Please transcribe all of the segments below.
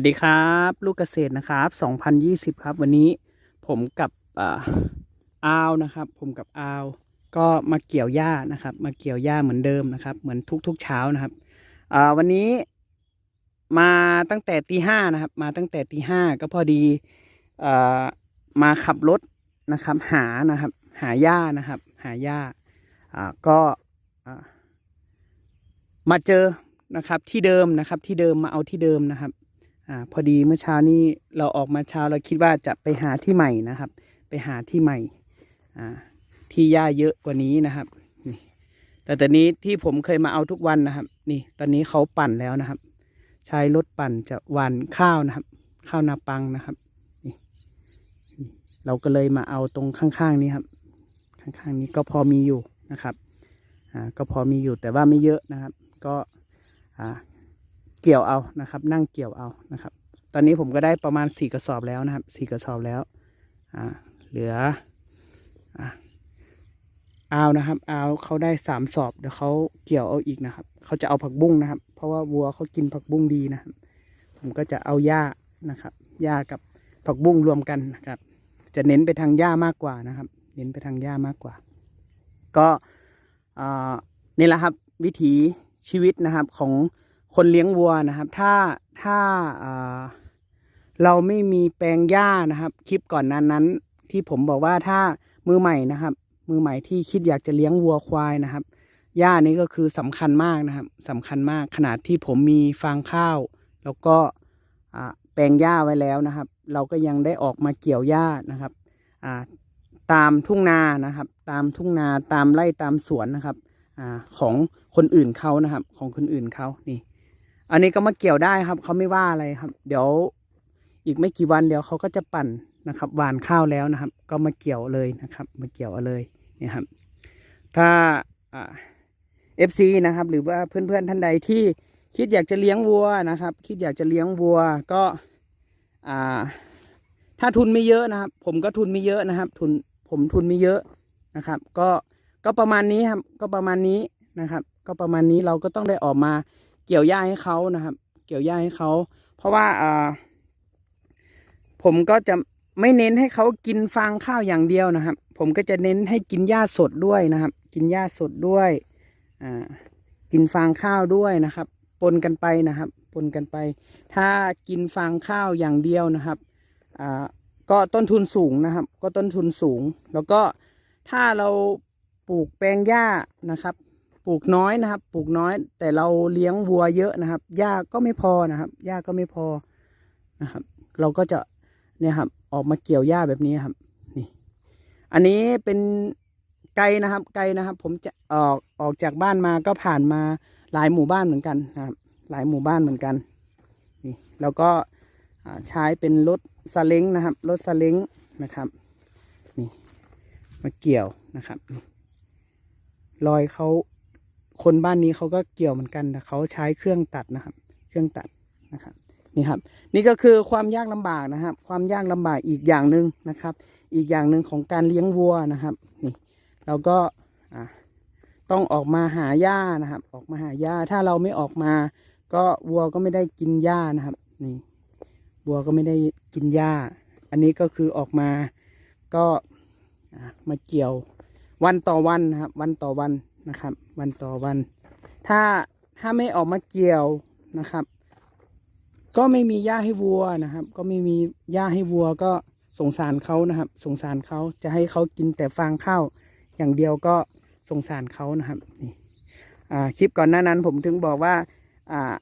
วัสดีครับ ลูกเกษตรนะครับ 2020 ครับ วันนี้ผมกับอ่าวนะครับ ผมกับอ้าวก็มาเกี่ยวหญ้านะครับ มาเกี่ยวหญ้าเหมือนเดิมนะครับ เหมือนทุกๆเช้านะครับวันนี้มาตั้งแต่ตีห้านะครับ มาตั้งแต่ตีห้าก็พอดีอมาขับรถนะครับ หานะครับ หาหญ้านะครับ หาหญ้าอ่าก็มาเจอนะครับที่เดิมนะครับที่เดิมมาเอาที่เดิมนะครับ อ่าพอดีเมื่อเช้านี้เราออกมาเช้าเราคิดว่าจะไปหาที่ใหม่นะครับ ไปหาที่ใหม่อ่าที่หญ้าเยอะกว่านี้นะครับนี่แต่ตอนนี้ที่ผมเคยมาเอาทุกวันนะครับ นี่ ตอนนี้เขาปั่นแล้วนะครับ ใช้รถปั่นจะหว่านข้าวนะครับ ข้าวนาปังนะครับนี่นี่เราก็เลยมาเอาตรงข้างๆนี้ครับ ข้างๆนี้ก็พอมีอยู่นะครับอ่าก็พอมีอยู่แต่ว่าไม่เยอะนะครับ ก็อ่า เกี่ยวเอานะครับ นั่งเกี่ยวเอานะครับ ตอนนี้ผมก็ได้ประมาณสี่กระสอบแล้วนะครับสี่กระสอบแล้วอ่าเหลืออ่าอาวนะครับอาวเขาได้สามสอบเดี๋ยวเขาเกี่ยวเอาอีกนะครับเขาจะเอาผักบุ้งนะครับ เพราะว่าวัวเขากินผักบุ้งดีนะครับ ผมก็จะเอาหญ้านะครับหญ้ากับผักบุ้งรวมกันนะครับ จะเน้นไปทางหญ้ามากกว่านะครับ เน้นไปทางหญ้ามากกว่า ก็อ่านี่แหละครับวิถีชีวิตนะครับของ คนเลี้ยงวัวนะครับ ถ้าถ้าเราไม่มีแปลงหญ้านะครับ คลิปก่อนนั้นนั้น ที่ผมบอกว่าถ้ามือใหม่นะครับ มือใหม่ที่คิดอยากจะเลี้ยงวัวควายนะครับหญ้านี้ก็คือสำคัญมากนะครับสำคัญมากขนาดที่ผมมีฟางข้าว แล้วก็แปลงหญ้าไว้แล้วนะครับ เราก็ยังได้ออกมาเกี่ยวหญ้านะครับตามทุ่งนานะครับ ตามทุ่งนาตามไร่ตามสวนนะครับอของคนอื่นเขานะครับ ของคนอื่นเขานี่ อันนี้ก็มาเกี่ยวได้ครับเขาไม่ว่าอะไรครับ เดี๋ยวอีกไม่กี่วันเดี๋ยวเขาก็จะปั่นนะครับหวานข้าวแล้วนะครับ ก็มาเกี่ยวเลยนะครับ มาเกี่ยวเลยนี่ครับ ถ้าอ่าเอฟซีนะครับ หรือว่าเพื่อนๆท่านใดที่คิดอยากจะเลี้ยงวัวนะครับ คิดอยากจะเลี้ยงวัวก็อ่าถ้าทุนไม่เยอะนะครับ ผมก็ทุนไม่เยอะนะครับ ทุนผมทุนไม่เยอะนะครับ ก็ก็ประมาณนี้ครับ ก็ประมาณนี้นะครับ ก็ประมาณนี้เราก็ต้องได้ออกมา เกี่ยวหญ้าให้เขานะครับ เกี่ยวหญ้าให้เขาเพราะว่าอ่าผมก็จะไม่เน้นให้เขากินฟางข้าวอย่างเดียวนะครับ ผมก็จะเน้นให้กินหญ้าสดด้วยนะครับ กินหญ้าสดด้วยอ่ากินฟางข้าวด้วยนะครับ ปนกันไปนะครับ ปนกันไป ถ้ากินฟางข้าวอย่างเดียวนะครับอ่าก็ต้นทุนสูงนะครับ ก็ต้นทุนสูง แล้วก็ถ้าเราปลูกแปลงหญ้านะครับ ปลูกน้อยนะครับ ปลูกน้อย แต่เราเลี้ยงวัวเยอะนะครับหญ้าก็ไม่พอนะครับหญ้าก็ไม่พอนะครับ เราก็จะเนี่ยครับ ออกมาเกี่ยวหญ้าแบบนี้ครับ นี่ อันนี้เป็นไกลนะครับ ไกลนะครับ ผมจะออกออกจากบ้านมาก็ผ่านมาหลายหมู่บ้านเหมือนกันนะครับ หลายหมู่บ้านเหมือนกัน นี่แล้วก็ใช้เป็นรถซาเล้งนะครับรถซาเล้งนะครับ นี่มาเกี่ยวนะครับนี่รอยเขา คนบ้านนี้เขาก็เกี่ยวเหมือนกันแต่เขาใช้เครื่องตัดนะครับ เครื่องตัดนะครับนี่ครับ นี่ก็คือความยากลำบากนะครับ ความยากลำบากอีกอย่างหนึ่งนะครับ อีกอย่างหนึ่งของการเลี้ยงวัวนะครับ นี่ เราก็ต้องออกมาหาหญ้านะครับ ออกมาหาหญ้าถ้าเราไม่ออกมา ก็วัวก็ไม่ได้กินหญ้านะครับ นี่วัวก็ไม่ได้กินหญ้า อันนี้ก็คือออกมาก็มาเกี่ยววันต่อวันนะครับ วันต่อวัน นะครับ วันต่อวัน ถ้าถ้าไม่ออกมาเกี่ยวนะครับ ก็ไม่มีหญ้าให้วัวนะครับ ก็ไม่มีหญ้าให้วัวก็สงสารเขานะครับ สงสารเขาจะให้เขากินแต่ฟางข้าวอย่างเดียวก็สงสารเขานะครับนี่คลิปก่อนหน้านั้นผมถึงบอกว่าอ่า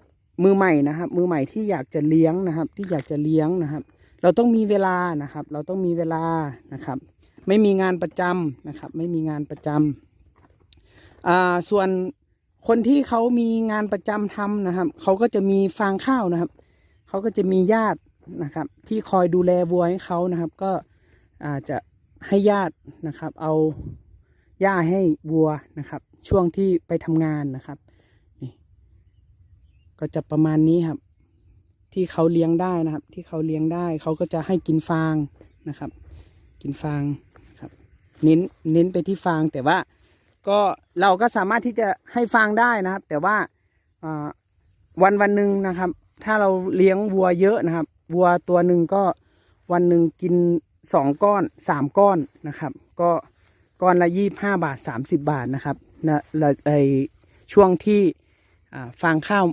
มือใหม่นะครับ มือใหม่ที่อยากจะเลี้ยงนะครับ ที่อยากจะเลี้ยงนะครับ เราต้องมีเวลานะครับ เราต้องมีเวลานะครับ ไม่มีงานประจำนะครับ ไม่มีงานประจำ อ่าส่วนคนที่เขามีงานประจำทำนะครับเขาก็จะมีฟางข้าวนะครับเขาก็จะมีญาตินะครับ ที่คอยดูแลวัวให้เขานะครับ ก็อาจจะให้ญาตินะครับ เอาหญ้าให้วัวนะครับ ช่วงที่ไปทำงานนะครับนี่ก็จะประมาณนี้ครับ ที่เขาเลี้ยงได้นะครับ ที่เขาเลี้ยงได้เขาก็จะให้กินฟางนะครับ กินฟางครับ เน้นเน้นไปที่ฟางแต่ว่า ก็เราก็สามารถที่จะให้ฟางได้นะครับ แต่ว่าวันวันหนึ่งนะครับ ถ้าเราเลี้ยงวัวเยอะนะครับ วัวตัวหนึ่งก็วันหนึ่งกินสองก้อนสามก้อนนะครับ ก็ก้อนละยี่บห้าบาทสามสิบบาทนะครับนะแล้วไอช่วงที่ฟางข้าว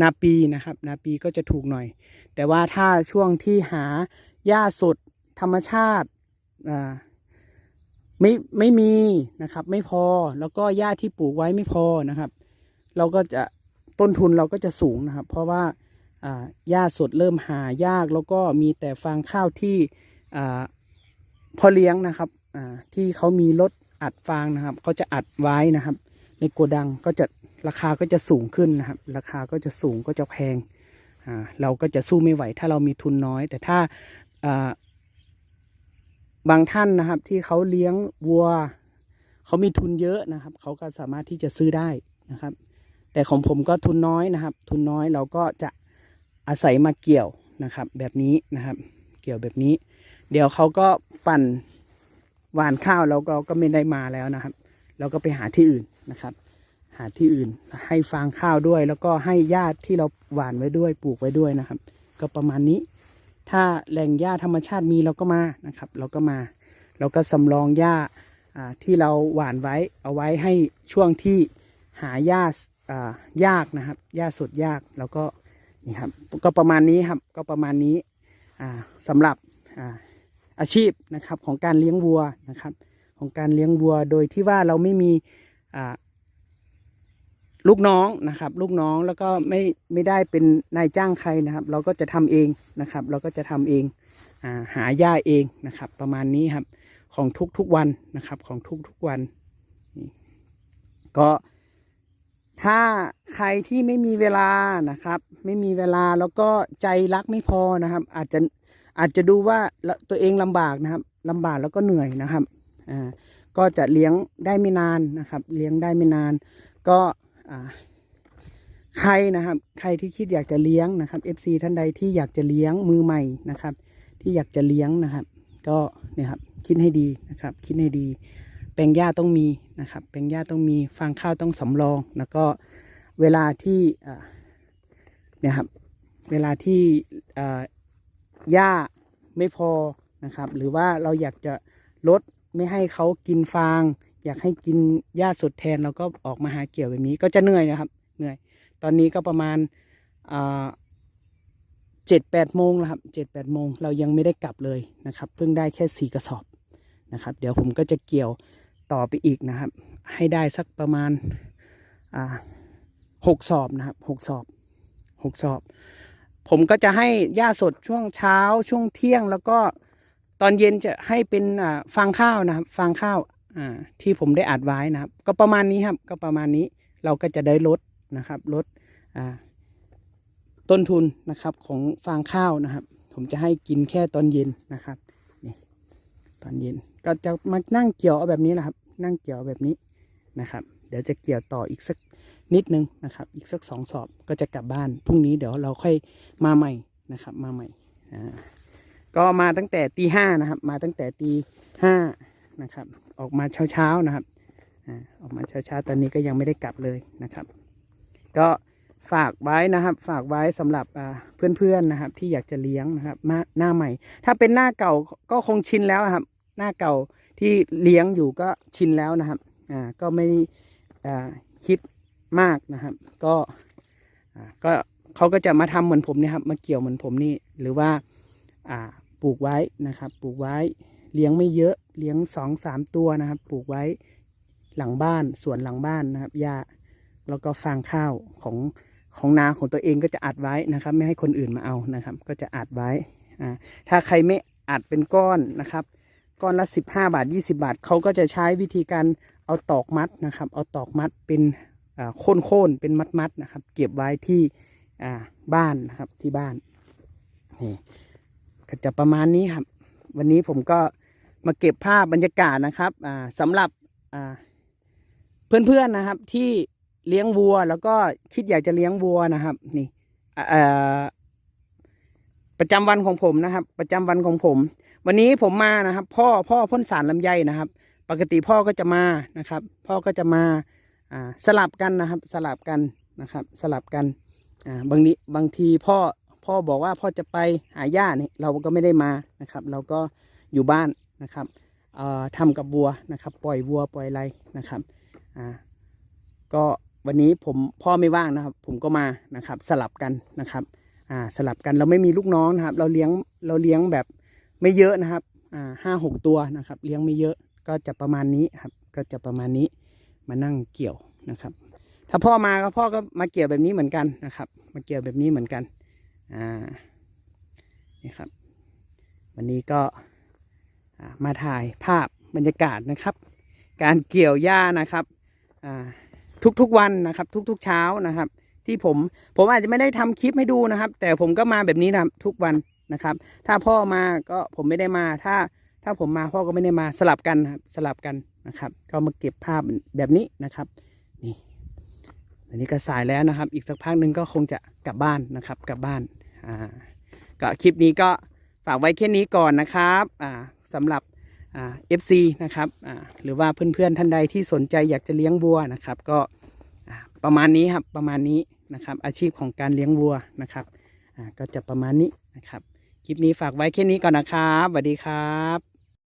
นาปีนะครับ นาปีก็จะถูกหน่อย แต่ว่าถ้าช่วงที่หาหญ้าสดธรรมชาติ ไม่ไม่มีนะครับ ไม่พอแล้วก็หญ้าที่ปลูกไว้ไม่พอนะครับ เราก็จะต้นทุนเราก็จะสูงนะครับ เพราะว่าหญ้าสดเริ่มหายาก แล้วก็มีแต่ฟางข้าวที่พอเลี้ยงนะครับที่เขามีรถอัดฟางนะครับเขาจะอัดไว้นะครับ ในโกดังก็จะราคาก็จะสูงขึ้นนะครับ ราคาก็จะสูงก็จะแพงเราก็จะสู้ไม่ไหว ถ้าเรามีทุนน้อย แต่ถ้า บางท่านนะครับ ที่เขาเลี้ยงวัว เขามีทุนเยอะนะครับ เขาก็สามารถที่จะซื้อได้นะครับ แต่ของผมก็ทุนน้อยนะครับ ทุนน้อยเราก็จะอาศัยมาเกี่ยวนะครับ แบบนี้นะครับ เกี่ยวแบบนี้ เดี๋ยวเขาก็ปั่นหวานข้าวเราก็เราก็ไม่ได้มาแล้วนะครับ เราก็ไปหาที่อื่นนะครับ หาที่อื่นให้ฟางข้าวด้วย แล้วก็ให้ญาติที่เราหวานไว้ด้วยปลูกไว้ด้วยนะครับ ก็ประมาณนี้ ถ้าแหล่งหญ้าธรรมชาติมีเราก็มานะครับ เราก็มาเราก็สำรองหญ้าที่เราหว่านไว้เอาไว้ให้ช่วงที่หาหญ้ายากนะครับหญ้าสดยากแล้วก็นี่ครับก็ประมาณนี้ครับก็ประมาณนี้อ่าสำหรับอาอาชีพนะครับของการเลี้ยงวัวนะครับ ของการเลี้ยงวัวโดยที่ว่าเราไม่มีอ ลูกน้องนะครับ ลูกน้องแล้วก็ไม่ไม่ได้เป็นนายจ้างใครนะครับ เราก็จะทำเองนะครับ เราก็จะทำเองอาหาหญ้าเองนะครับ ประมาณนี้ครับ ของทุกทุกวันนะครับ ของทุกทุกวันนี่ก็ถ้าใครที่ไม่มีเวลานะครับ ไม่มีเวลาแล้วก็ใจรักไม่พอนะครับ อาจจะอาจจะดูว่าตัวเองลำบากนะครับลำบากแล้วก็เหนื่อยนะครับอ่าก็จะเลี้ยงได้ไม่นานนะครับ เลี้ยงได้ไม่นาน ก็ ใครนะครับ ใครที่คิดอยากจะเลี้ยงนะครับ FC ท่านใดที่อยากจะเลี้ยงมือใหม่นะครับ ที่อยากจะเลี้ยงนะครับ ก็เนี่ยครับคิดให้ดีนะครับ คิดให้ดี แปลงหญ้าต้องมีนะครับ แปลงหญ้าต้องมีฟางข้าวต้องสำรอง แล้วก็เวลาที่เนี่ยครับ เวลาที่หญ้าไม่พอนะครับ หรือว่าเราอยากจะลดไม่ให้เขากินฟาง อยากให้กินหญ้าสดแทนเราก็ออกมาหาเกี่ยวแบบนี้ ก็จะเหนื่อยนะครับ เหนื่อย ตอนนี้ก็ประมาณเจ็ดแปดโมงแล้วครับเจ็ดแปดโมงเรายังไม่ได้กลับเลยนะครับ เพิ่งได้แค่สี่กระสอบนะครับ เดี๋ยวผมก็จะเกี่ยวต่อไปอีกนะครับ ให้ได้สักประมาณหกสอบนะครับหกสอบหกสอบ ผมก็จะให้หญ้าสดช่วงเช้าช่วงเที่ยงแล้วก็ตอนเย็นจะให้เป็นฟางข้าวนะครับฟางข้าว ที่ผมได้อัดไว้นะครับ ก็ประมาณนี้ครับ ก็ประมาณนี้เราก็จะได้ลดนะครับลดต้นทุนนะครับของฟางข้าวนะครับ ผมจะให้กินแค่ตอนเย็นนะครับนี่ตอนเย็นก็จะมานั่งเกี่ยวเอาแบบนี้แหละครับ นั่งเกี่ยวแบบนี้นะครับ เดี๋ยวจะเกี่ยวต่ออีกสักนิดนึงนะครับ อีกสักสองสอบก็จะกลับบ้านพรุ่งนี้เดี๋ยวเราค่อยมาใหม่นะครับ มาใหม่ก็มาตั้งแต่ตีห้านะครับ มาตั้งแต่ตีห้า นะครับ ออกมาเช้าๆนะครับออกมาเช้าๆตอนนี้ก็ยังไม่ได้กลับเลยนะครับ ก็ฝากไว้นะครับ ฝากไว้สำหรับเพื่อนๆนะครับ ที่อยากจะเลี้ยงนะครับหน้าหน้าใหม่ ถ้าเป็นหน้าเก่าก็คงชินแล้วครับ หน้าเก่าที่เลี้ยงอยู่ก็ชินแล้วนะครับอ่าก็ไม่อ่าคิดมากนะครับ ก็อ่าก็เขาก็จะมาทำเหมือนผมนี่ครับ มาเกี่ยวเหมือนผมนี่หรือว่าอ่าปลูกไว้นะครับ ปลูกไว้เลี้ยงไม่เยอะ เลี้ยงสองสามตัวนะครับ ปลูกไว้หลังบ้านสวนหลังบ้านนะครับหญ้าแล้วก็ฟางข้าวของของนาของตัวเองก็จะอัดไว้นะครับ ไม่ให้คนอื่นมาเอานะครับ ก็จะอัดไว้อ่าถ้าใครไม่อัดเป็นก้อนนะครับ ก้อนละสิบห้าบาทยี่สิบาทเขาก็จะใช้วิธีการเอาตอกมัดนะครับ เอาตอกมัดเป็นอ่าโค่นโค่นๆเป็นมัดมัดๆนะครับ เก็บไว้ที่อ่าบ้านนะครับที่บ้านนี่ก็จะประมาณนี้ครับ วันนี้ผมก็ มาเก็บภาพบรรยากาศนะครับอ่าสำหรับอ่าเพื่อนๆนะครับ ที่เลี้ยงวัว แล้วก็คิดอยากจะเลี้ยงวัวนะครับ นี่อ่าประจำวันของผมนะครับ ประจำวันของผม วันนี้ผมมานะครับ พ่อพ่อพ่นสารลำไยนะครับ ปกติพ่อก็จะมานะครับ พ่อก็จะมาอ่าสลับกันนะครับ สลับกันนะครับ สลับกันอ่าบางนี้บางทีพ่อพ่อบอกว่าพ่อจะไปหาย่าเนี่ยเราก็ไม่ได้มานะครับ เราก็อยู่บ้าน นะครับเอ่อทำกับวัวนะครับ ปล่อยวัวปล่อยไรนะครับอ่าก็วันนี้ผมพ่อไม่ว่างนะครับ ผมก็มานะครับ สลับกันนะครับอ่าสลับกันเราไม่มีลูกน้องนะครับ เราเลี้ยงเราเลี้ยงแบบไม่เยอะนะครับอ่าห้าหกตัวนะครับ เลี้ยงไม่เยอะก็จะประมาณนี้ครับ ก็จะประมาณนี้มานั่งเกี่ยวนะครับ ถ้าพ่อมาก็พ่อก็มาเกี่ยวแบบนี้เหมือนกันนะครับ มาเกี่ยวแบบนี้เหมือนกันอ่านี่ครับ วันนี้ก็ มาถ่ายภาพบรรยากาศนะครับ การเกี่ยวหญ้านะครับทุกๆวันนะครับ ทุกๆเช้านะครับ ที่ผมผมอาจจะไม่ได้ทำคลิปให้ดูนะครับ แต่ผมก็มาแบบนี้นะทุกวันนะครับ ถ้าพ่อมาก็ผมไม่ได้มาถ้าถ้าผมมาพ่อก็ไม่ได้มาสลับกันนะครับสลับกันนะครับ ก็มาเก็บภาพแบบนี้นะครับ นี่อันนี้ก็สายแล้วนะครับ อีกสักพักหนึ่งก็คงจะกลับบ้านนะครับ กลับบ้านอ่าก็คลิปนี้ก็ฝากไว้แค่นี้ก่อนนะครับอ่า สำหรับเอ่า FC นะครับหรือว่าเพื่อนๆท่านใดที่สนใจอยากจะเลี้ยงวัวนะครับ ก็ประมาณนี้ครับประมาณนี้นะครับ อาชีพของการเลี้ยงวัวนะครับก็จะประมาณนี้นะครับ คลิปนี้ฝากไว้แค่นี้ก่อนนะครับสวัสดีครับ